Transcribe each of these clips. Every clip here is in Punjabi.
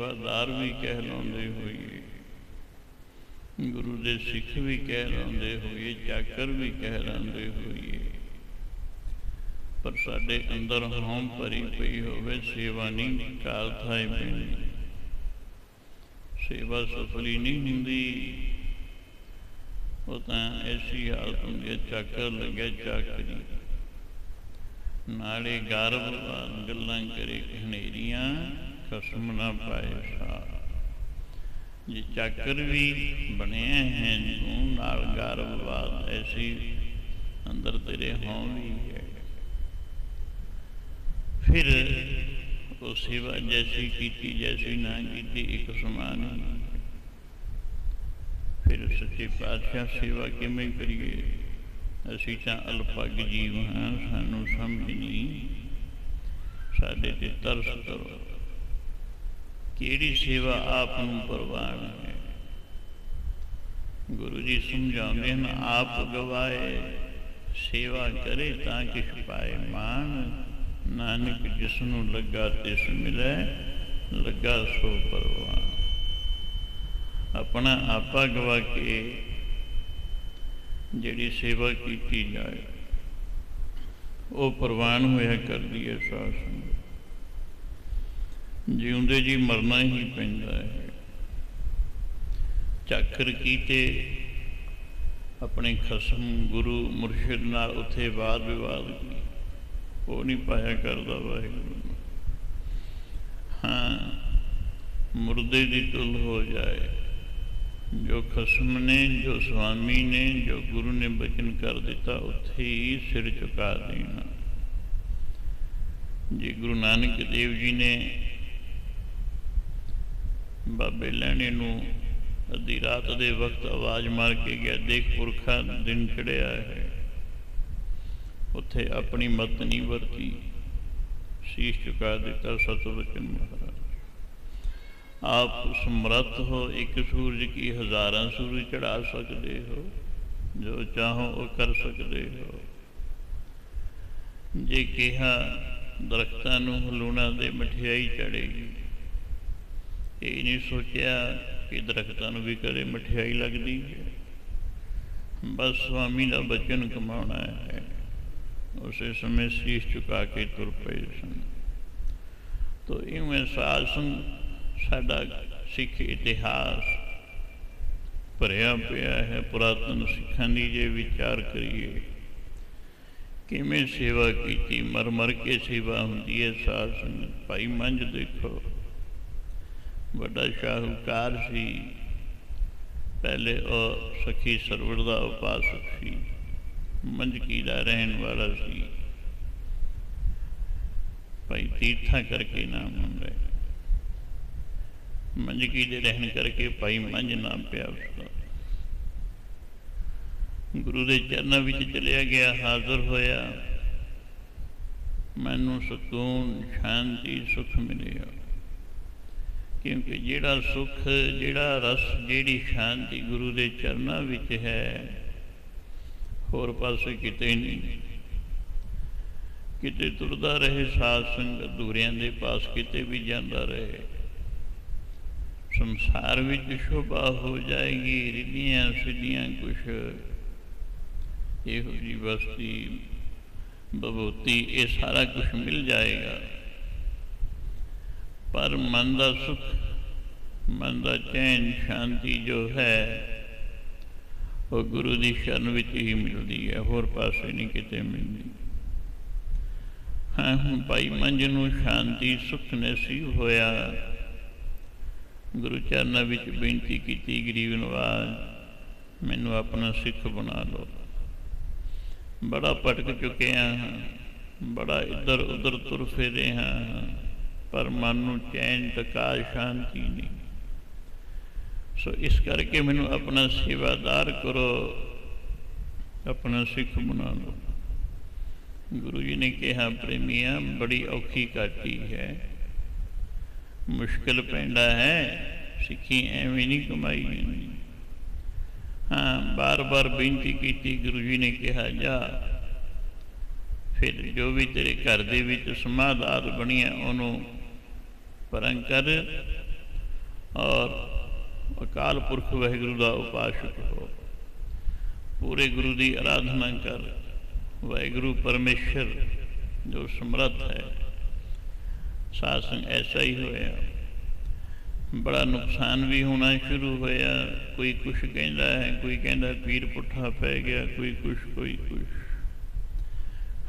ਸੇਵਾਦਾਰ ਵੀ ਕਹਿਲਾਉਂਦੇ ਹੋਈਏ, ਗੁਰੂ ਦੇ ਸਿੱਖ ਵੀ ਕਹਿਲਾਉਂਦੇ ਹੋਈਏ ਚਾਕਰ ਵੀ ਕਹਿਲਾਉਂਦੇ ਹੋਈਏ, ਪਰ ਸਾਡੇ ਅੰਦਰ ਹਉਮ ਭਰੀ ਪਈ ਹੋਵੇ, ਸੇਵਾ ਨਹੀਂ ਕਾਲ ਥਾਈ ਪੈਣੀ ਸੇਵਾ ਸਫਲੀ ਨਹੀਂ ਹੁੰਦੀ। ਉਹ ਤਾਂ ਐਸੀ ਹਾਲਤ ਹੁੰਦੀ ਹੈ, ਚਾਕਰ ਲੱਗਿਆ ਚਾਕਰੀ। ਨਾਲੇ ਗਰਭ ਗੱਲਾਂ ਕਰੇ, ਹਨੇਰੀਆਂ ਖਸਮ ਨਾ ਪਾਏ ਸਾ ਜੇ ਚੱਕਰ ਵੀ ਬਣਿਆ ਹੈ, ਤੂੰ ਨਾਲ ਗਰਭਵਾਦ ਐਸੀ, ਅੰਦਰ ਤੇਰੇ ਹੋਂ ਵੀ ਹੈ। ਫਿਰ ਉਹ ਸੇਵਾ ਜੈਸੀ ਕੀਤੀ, ਜੈਸੀ ਨਾ ਕੀਤੀ, ਇੱਕ ਸਮਾਨ ਫਿਰ ਸੱਚੇ ਪਾਤਸ਼ਾਹ ਸੇਵਾ ਕਿਵੇਂ ਕਰੀਏ? ਅਸੀਂ ਤਾਂ ਅਲਪਗ ਜੀਵ ਹਾਂ, ਸਾਨੂੰ ਸਮਝ ਨਹੀਂ। ਸਾਡੇ ਤੇ ਤਰਸ ਕਰੋ। ਕਿਹੜੀ ਸੇਵਾ ਆਪ ਨੂੰ ਪ੍ਰਵਾਨ ਹੈ? ਗੁਰੂ ਜੀ ਸਮਝਾਉਂਦੇ ਹਨ, ਆਪ ਗਵਾਏ, ਸੇਵਾ ਕਰੇ ਤਾਂ ਕਿਛ ਪਾਏ ਮਾਨ ਨਾਨਕ ਜਿਸ ਨੂੰ ਲੱਗਾ ਤਿਸ ਮਿਲੇ, ਲੱਗਾ ਸੋ ਪਰਵਾਨ। ਆਪਣਾ ਆਪਾ ਗਵਾ ਕੇ ਜਿਹੜੀ ਸੇਵਾ ਕੀਤੀ ਜਾਏ, ਉਹ ਪ੍ਰਵਾਨ ਹੋਇਆ ਕਰਦੀ ਹੈ ਸਾਧ ਨੂੰ ਜਿਉਂਦੇ ਜੀ ਮਰਨਾ ਹੀ ਪੈਂਦਾ ਹੈ। ਚੱਕਰ ਕੀਤੇ ਆਪਣੇ ਖਸਮ ਗੁਰੂ ਮੁਰਸ਼ਿਦ ਨਾਲ ਉੱਥੇ ਵਾਦ ਵਿਵਾਦ ਉਹ ਨਹੀਂ ਪਾਇਆ ਕਰਦਾ ਵਾਹਿਗੁਰੂ। ਹਾਂ, ਮੁਰਦੇ ਦੀ ਤੁਲ ਹੋ ਜਾਏ। ਜੋ ਖਸਮ ਨੇ, ਜੋ ਸੁਆਮੀ ਨੇ, ਜੋ ਗੁਰੂ ਨੇ ਬਚਨ ਕਰ ਦਿੱਤਾ, ਉੱਥੇ ਹੀ ਸਿਰ ਝੁਕਾ ਦੇਣਾ। ਜੀ ਗੁਰੂ ਨਾਨਕ ਦੇਵ ਜੀ ਨੇ ਬਾਬੇ ਲੈਣੇ ਨੂੰ। ਅੱਧੀ ਰਾਤ ਦੇ ਵਕਤ ਆਵਾਜ਼ ਮਾਰ ਕੇ ਗਿਆ, ਦੇਖ ਪੁਰਖਾ, ਦਿਨ ਚੜਿਆ ਹੈ। ਉੱਥੇ ਆਪਣੀ ਮਤ ਨਹੀਂ ਵਰਤੀ। ਸੀਸ ਝੁਕਾ ਦਿੱਤਾ ਸਤਿਵਚਨ ਮਹਾਰਾਜ। ਆਪ ਸਮਰੱਥ ਹੋ, ਇੱਕ ਸੂਰਜ ਕੀ ਹਜ਼ਾਰਾਂ ਸੂਰਜ ਚੜਾ ਸਕਦੇ ਹੋ? ਜੋ ਚਾਹੋ ਉਹ ਕਰ ਸਕਦੇ ਹੋ। ਜੇ ਕਿਹਾ, ਦਰਖਤਾਂ ਨੂੰ ਹਲੂਣਾ ਦੇ ਮਠਿਆਈ ਚੜੇਗੀ ਇਹ ਨਹੀਂ ਸੋਚਿਆ ਕਿ ਦਰਖਤਾਂ ਨੂੰ ਵੀ ਕਦੇ ਮਠਿਆਈ ਲੱਗਦੀ ਹੈ। ਬਸ ਸਵਾਮੀ ਦਾ ਬਚਨ ਕਮਾਉਣਾ ਹੈ। ਉਸੇ ਸਮੇਂ ਸੀਸ ਝੁਕਾ ਕੇ ਤੁਰ ਪਏ ਸਨ। ਤੋ ਇਵੇਂ ਸਾਧ ਸੰਗ ਸਾਡਾ ਸਿੱਖ ਇਤਿਹਾਸ ਭਰਿਆ ਪਿਆ ਹੈ। ਪੁਰਾਤਨ ਸਿੱਖਾਂ ਦੀ ਜੇ ਵਿਚਾਰ ਕਰੀਏ, ਕਿਵੇਂ ਸੇਵਾ ਕੀਤੀ ਮਰ ਮਰ ਕੇ ਸੇਵਾ ਹੁੰਦੀ ਹੈ ਸਾਧ ਸੰਗਤ ਭਾਈ ਮੰਝ ਦੇਖੋ। ਵੱਡਾ ਸ਼ਾਹੂਕਾਰ ਸੀ। ਪਹਿਲੇ ਉਹ ਸਖੀ ਸਰਵਰ ਦਾ ਉਪਾਸਕ ਸੀ। ਮੰਜਕੀ ਦਾ ਰਹਿਣ ਵਾਲਾ ਸੀ। ਭਾਈ ਤੀਰਥਾਂ ਕਰਕੇ ਨਾਮ ਹੁੰਦਾ ਮੰਝਕੀ ਦੇ ਰਹਿਣ ਕਰਕੇ ਭਾਈ ਮੰਜ ਨਾਮ ਪਿਆ ਉਸਦਾ। ਗੁਰੂ ਦੇ ਚਰਨਾਂ ਵਿੱਚ ਚਲਿਆ ਗਿਆ, ਹਾਜ਼ਰ ਹੋਇਆ। ਮੈਨੂੰ ਸਕੂਨ, ਸ਼ਾਂਤੀ, ਸੁਖ ਮਿਲਿਆ। ਕਿਉਂਕਿ ਜਿਹੜਾ ਸੁਖ, ਜਿਹੜਾ ਰਸ, ਜਿਹੜੀ ਸ਼ਾਂਤੀ ਗੁਰੂ ਦੇ ਚਰਨਾਂ ਵਿੱਚ ਹੈ, ਹੋਰ ਪਾਸੇ ਕਿਤੇ ਨਹੀਂ। ਕਿਤੇ ਤੁਰਦਾ ਰਹੇ ਸਾਧ ਸੰਗਤ ਦੂਰਿਆਂ ਦੇ ਪਾਸ ਕਿਤੇ ਵੀ ਜਾਂਦਾ ਰਹੇ। ਸੰਸਾਰ ਵਿੱਚ ਸ਼ੋਭਾ ਹੋ ਜਾਏਗੀ, ਰਿੱਧੀਆਂ ਸਿੱਧੀਆਂ ਕੁਛ। ਇਹੋ ਜੀ ਬਸਤੀ, ਬਬੂਤੀ, ਇਹ ਸਾਰਾ ਕੁਝ ਮਿਲ ਜਾਏਗਾ। ਪਰ ਮਨ ਦਾ ਸੁਖ, ਮਨ ਦਾ ਚੈਨ ਸ਼ਾਂਤੀ ਜੋ ਹੈ, ਉਹ ਗੁਰੂ ਦੀ ਸ਼ਰਨ ਵਿੱਚ ਹੀ ਮਿਲਦੀ ਹੈ, ਹੋਰ ਪਾਸੇ ਨਹੀਂ ਕਿਤੇ ਮਿਲਦੀ। ਹਾਂ, ਹੁਣ ਭਾਈ ਮੰਜ ਨੂੰ ਸ਼ਾਂਤੀ, ਸੁਖ ਨਸੀਬ ਹੋਇਆ। ਗੁਰੂ ਚਰਨਾਂ ਵਿੱਚ ਬੇਨਤੀ ਕੀਤੀ, ਗਰੀਬ ਨਵਾਜ਼, ਮੈਨੂੰ ਆਪਣਾ ਸਿੱਖ ਬਣਾ ਲਓ। ਬੜਾ ਭਟਕ ਚੁੱਕੇ ਹਾਂ, ਬੜਾ ਇੱਧਰ ਉੱਧਰ ਤੁਰ ਫਿਰੇ ਹਾਂ। ਪਰ ਮਨ ਨੂੰ ਚੈਨ ਟਕਾ ਸ਼ਾਂਤੀ ਨਹੀਂ। ਸੋ ਇਸ ਕਰਕੇ ਮੈਨੂੰ ਆਪਣਾ ਸੇਵਾਦਾਰ ਕਰੋ, ਆਪਣਾ ਸਿੱਖ ਬਣਾ ਲਓ। ਗੁਰੂ ਜੀ ਨੇ ਕਿਹਾ, ਪ੍ਰੇਮੀਆਂ, ਬੜੀ ਔਖੀ ਕਾਟੀ ਹੈ। ਮੁਸ਼ਕਿਲ ਪੈਂਦਾ ਹੈ, ਸਿੱਖੀ ਐਵੇਂ ਨਹੀਂ ਕਮਾਈ ਜਾਂਦੀ। ਹਾਂ, ਬਾਰ-ਬਾਰ ਬੇਨਤੀ ਕੀਤੀ, ਗੁਰੂ ਜੀ ਨੇ ਕਿਹਾ, ਜਾ, ਫਿਰ ਜੋ ਵੀ ਤੇਰੇ ਘਰ ਦੇ ਵਿੱਚ ਸਮਾਧਾਤ ਬਣੀਆਂ, ਉਹਨੂੰ ਪਰੰ ਕਰ ਔਰ ਅਕਾਲ ਪੁਰਖ ਵਾਹਿਗੁਰੂ ਦਾ ਉਪਾਸ਼ਕ ਹੋ। ਪੂਰੇ ਗੁਰੂ ਦੀ ਆਰਾਧਨਾ ਕਰ ਵਾਹਿਗੁਰੂ ਪਰਮੇਸ਼ਰ, ਜੋ ਸਮਰੱਥ ਹੈ। ਸਾਸਨ ਐਸਾ ਹੀ ਹੋਇਆ। ਬੜਾ ਨੁਕਸਾਨ ਵੀ ਹੋਣਾ ਸ਼ੁਰੂ ਹੋਇਆ। ਕੋਈ ਕੁਛ ਕਹਿੰਦਾ ਹੈ, ਕੋਈ ਕਹਿੰਦਾ ਪੀਰ ਪੁੱਠਾ ਪੈ ਗਿਆ, ਕੋਈ ਕੁਛ ਕੋਈ ਕੁਛ।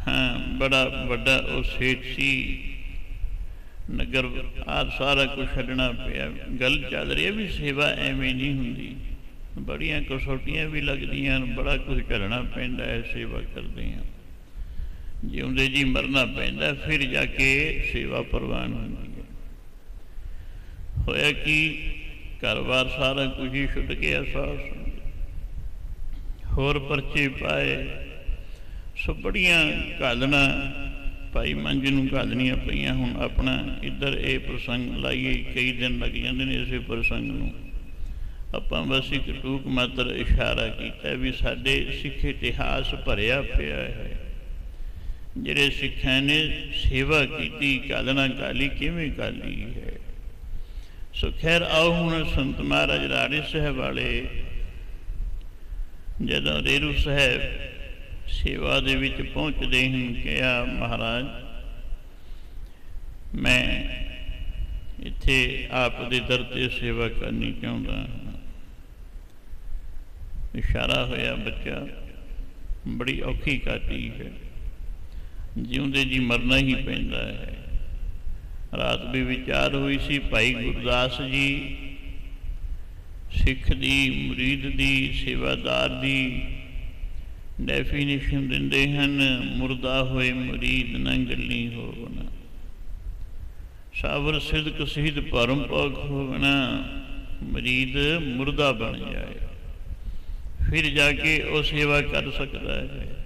ਹਾਂ, ਬੜਾ ਵੱਡਾ ਉਹ ਸੇਠ ਸੀ। ਨਗਰ ਆ ਸਾਰਾ ਕੁਝ ਛੱਡਣਾ ਪਿਆ। ਗੱਲ ਚੱਲ ਰਹੀ ਹੈ ਵੀ ਸੇਵਾ ਐਵੇਂ ਨਹੀਂ ਹੁੰਦੀ। ਬੜੀਆਂ ਕਸੌਟੀਆਂ ਵੀ ਲੱਗਦੀਆਂ ਬੜਾ ਕੁਝ ਕਰਨਾ ਪੈਂਦਾ ਹੈ, ਸੇਵਾ ਕਰਦੇ ਹਾਂ। ਜਿਉਂਦੇ ਜੀ ਮਰਨਾ ਪੈਂਦਾ, ਫਿਰ ਜਾ ਕੇ ਸੇਵਾ ਪ੍ਰਵਾਨ ਹੁੰਦੀ ਹੈ। ਹੋਇਆ ਕਿ, ਘਰ-ਬਾਰ ਸਾਰਾ ਕੁਝ ਹੀ ਛੁੱਟ ਗਿਆ ਸਾਸ ਹੋਰ ਪਰਚੇ ਪਾਏ। ਸੋ ਬੜੀਆਂ ਘਾਲਣਾ ਭਾਈ ਮੰਜ ਨੂੰ ਘਾਲਣੀਆਂ ਪਈਆਂ ਹੁਣ ਆਪਣਾ ਇੱਧਰ ਇਹ ਪ੍ਰਸੰਗ ਲਾਈਏ, ਕਈ ਦਿਨ ਲੱਗ ਜਾਂਦੇ ਨੇ ਇਸੇ ਪ੍ਰਸੰਗ ਨੂੰ। ਆਪਾਂ ਬਸ ਇੱਕ ਟੂਕ ਮਾਤਰ ਇਸ਼ਾਰਾ ਕੀਤਾ ਵੀ ਸਾਡੇ ਸਿੱਖ ਇਤਿਹਾਸ ਭਰਿਆ ਪਿਆ ਹੈ। ਜਿਹੜੇ ਸਿੱਖਾਂ ਨੇ ਸੇਵਾ ਕੀਤੀ ਕਾਲਣਾ ਕਾਲੀ ਕਿਵੇਂ ਕਾਲੀ ਹੈ? ਸੋ ਖੈਰ, ਆਓ ਹੁਣ ਸੰਤ ਮਹਾਰਾਜ ਰਾੜੇ ਸਾਹਿਬ ਵਾਲੇ, ਜਦੋਂ ਰੇਰੂ ਸਾਹਿਬ ਸੇਵਾ ਦੇ ਵਿੱਚ ਪਹੁੰਚਦੇ ਹਨ ਕਿਹਾ, ਮਹਾਰਾਜ, ਮੈਂ ਇੱਥੇ ਆਪ ਦੇ ਦਰ ਤੇ ਸੇਵਾ ਕਰਨੀ ਚਾਹੁੰਦਾ ਹਾਂ। ਇਸ਼ਾਰਾ ਹੋਇਆ ਬੱਚਾ, ਬੜੀ ਔਖੀ ਕਾਟੀ ਹੈ। ਜਿਉਂਦੇ ਜੀ ਮਰਨਾ ਹੀ ਪੈਂਦਾ ਹੈ। ਰਾਤ ਵੀ ਵਿਚਾਰ ਹੋਈ ਸੀ, ਭਾਈ ਗੁਰਦਾਸ ਜੀ ਸਿੱਖ ਦੀ, ਮੁਰੀਦ ਦੀ, ਸੇਵਾਦਾਰ ਦੀ ਡੈਫੀਨੇਸ਼ਨ ਦਿੰਦੇ ਹਨ, ਮੁਰਦਾ ਹੋਏ ਮਰੀਦ ਨਾ ਗੱਲੀ ਹੋਵਣਾ। ਸਾਵਰ ਸਿਦਕ ਸਿਧ ਪਰਮ ਪਗ ਹੋਵਣਾ, ਮੁਰੀਦ ਮੁਰਦਾ ਬਣ ਜਾਏ। ਫਿਰ ਜਾ ਕੇ ਉਹ ਸੇਵਾ ਕਰ ਸਕਦਾ ਹੈ।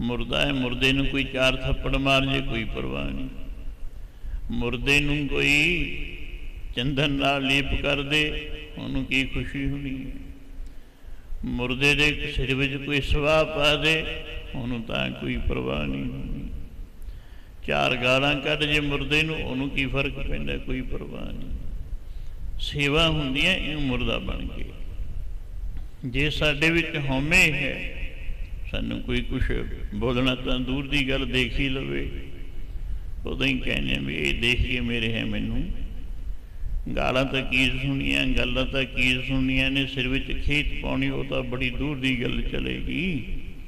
ਮੁਰਦਾ ਹੈ, ਮੁਰਦੇ ਨੂੰ ਕੋਈ ਚਾਰ ਥੱਪੜ ਮਾਰ ਜੇ, ਕੋਈ ਪਰਵਾਹ ਨਹੀਂ। ਮੁਰਦੇ ਨੂੰ ਕੋਈ ਚੰਦਨ ਨਾਲ ਲੇਪ ਕਰ ਦੇ, ਉਹਨੂੰ ਕੀ ਖੁਸ਼ੀ ਹੋਣੀ ਹੈ? ਮੁਰਦੇ ਦੇ ਸਿਰ ਵਿੱਚ ਕੋਈ ਸਵਾਹ ਪਾ ਦੇ, ਉਹਨੂੰ ਤਾਂ ਕੋਈ ਪਰਵਾਹ ਨਹੀਂ ਹੁੰਦੀ। ਚਾਰ ਗਾਲਾਂ ਕੱਢ ਜੇ ਮੁਰਦੇ ਨੂੰ, ਉਹਨੂੰ ਕੀ ਫ਼ਰਕ ਪੈਂਦਾ? ਕੋਈ ਪਰਵਾਹ ਨਹੀਂ। ਸੇਵਾ ਹੁੰਦੀ ਹੈ ਇਹ ਮੁਰਦਾ ਬਣ ਕੇ। ਜੇ ਸਾਡੇ ਵਿੱਚ ਹਉਮੈ ਹੈ, ਸਾਨੂੰ ਕੋਈ ਕੁਝ ਬੋਲਣਾ ਤਾਂ ਦੂਰ ਦੀ ਗੱਲ ਦੇਖ ਹੀ ਲਵੇ। ਉਦੋਂ ਹੀ ਕਹਿੰਦੇ ਵੀ, ਇਹ ਦੇਖ ਕੇ ਮੇਰੇ ਹੈ ਮੈਨੂੰ। ਗਾਲਾਂ ਤਾਂ ਕੀ ਸੁਣੀਆਂ, ਗੱਲਾਂ ਤਾਂ ਕੀ ਸੁਣੀਆਂ ਨੇ, ਸਿਰ ਵਿੱਚ ਖੇਤ ਪਾਉਣੀ, ਉਹ ਤਾਂ ਬੜੀ ਦੂਰ ਦੀ ਗੱਲ ਚਲੇਗੀ।